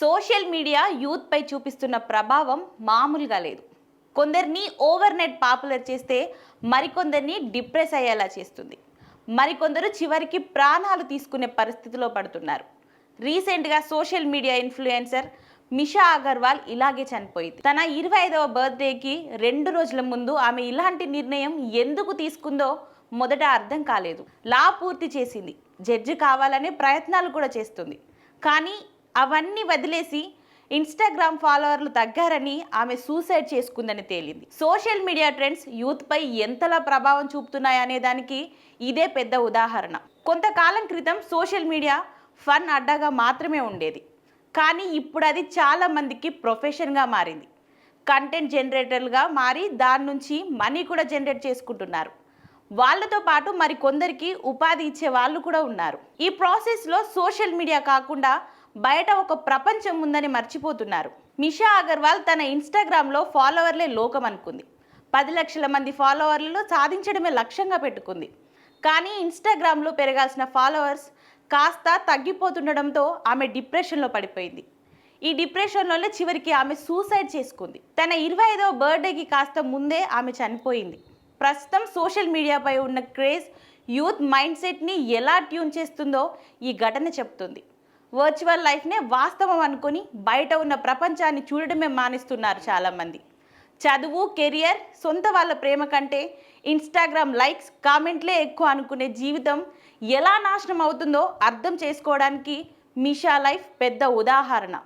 Social media యూత్పై చూపిస్తున్న ప్రభావం మామూలుగా లేదు. కొందరిని ఓవర్ నెట్ పాపులర్ చేస్తే మరికొందరిని డిప్రెస్ అయ్యేలా చేస్తుంది. మరికొందరు చివరికి ప్రాణాలు తీసుకునే పరిస్థితిలో పడుతున్నారు. రీసెంట్గా social media influencer Misha Agarwal ఇలాగే చనిపోయింది. తన ఇరవై ఐదవ బర్త్డేకి రెండు రోజుల ముందు ఆమె ఇలాంటి నిర్ణయం ఎందుకు తీసుకుందో మొదట అర్థం కాలేదు. లా పూర్తి చేసింది. జడ్జి కావాలనే ప్రయత్నాలు కూడా చేస్తుంది. కానీ అవన్నీ వదిలేసి ఇన్స్టాగ్రామ్ ఫాలోవర్లు తగ్గారని ఆమె సూసైడ్ చేసుకుందని తేలింది. సోషల్ మీడియా ట్రెండ్స్ యూత్పై ఎంతలా ప్రభావం చూపుతున్నాయనే దానికి ఇదే పెద్ద ఉదాహరణ. కొంతకాలం క్రితం సోషల్ మీడియా ఫన్ అడ్డాగా మాత్రమే ఉండేది. కానీ ఇప్పుడు అది చాలా మందికి ప్రొఫెషన్గా మారింది. కంటెంట్ జనరేటర్లుగా మారి దాని నుంచి మనీ కూడా జనరేట్ చేసుకుంటున్నారు. వాళ్ళతో పాటు మరి కొందరికి ఉపాధి ఇచ్చే వాళ్ళు కూడా ఉన్నారు. ఈ ప్రాసెస్లో సోషల్ మీడియా కాకుండా బయట ఒక ప్రపంచం ఉందని మర్చిపోతున్నారు. మిషా అగర్వాల్ తన ఇన్స్టాగ్రామ్లో ఫాలోవర్లే లోకం అనుకుంది. పది లక్షల మంది ఫాలోవర్లలో సాధించడమే లక్ష్యంగా పెట్టుకుంది. కానీ ఇన్స్టాగ్రామ్లో పెరగాల్సిన ఫాలోవర్స్ కాస్త తగ్గిపోతుండడంతో ఆమె డిప్రెషన్లో పడిపోయింది. ఈ డిప్రెషన్లోనే చివరికి ఆమె సూసైడ్ చేసుకుంది. తన ఇరవై ఐదవ బర్త్డేకి కాస్త ముందే ఆమె చనిపోయింది. ప్రస్తుతం సోషల్ మీడియాపై ఉన్న క్రేజ్ యూత్ మైండ్ సెట్ని ఎలా ట్యూన్ చేస్తుందో ఈ ఘటన చెప్తుంది. వర్చువల్ లైఫ్నే వాస్తవం అనుకొని బయట ఉన్న ప్రపంచాన్ని చూడడమే మానేస్తున్నారు చాలామంది. చదువు కెరియర్ సొంత వాళ్ళ ప్రేమ కంటే ఇన్స్టాగ్రామ్ లైక్స్ కామెంట్లే ఎక్కువ అనుకునే జీవితం ఎలా నాశనం అవుతుందో అర్థం చేసుకోవడానికి మిషా లైఫ్ పెద్ద ఉదాహరణ.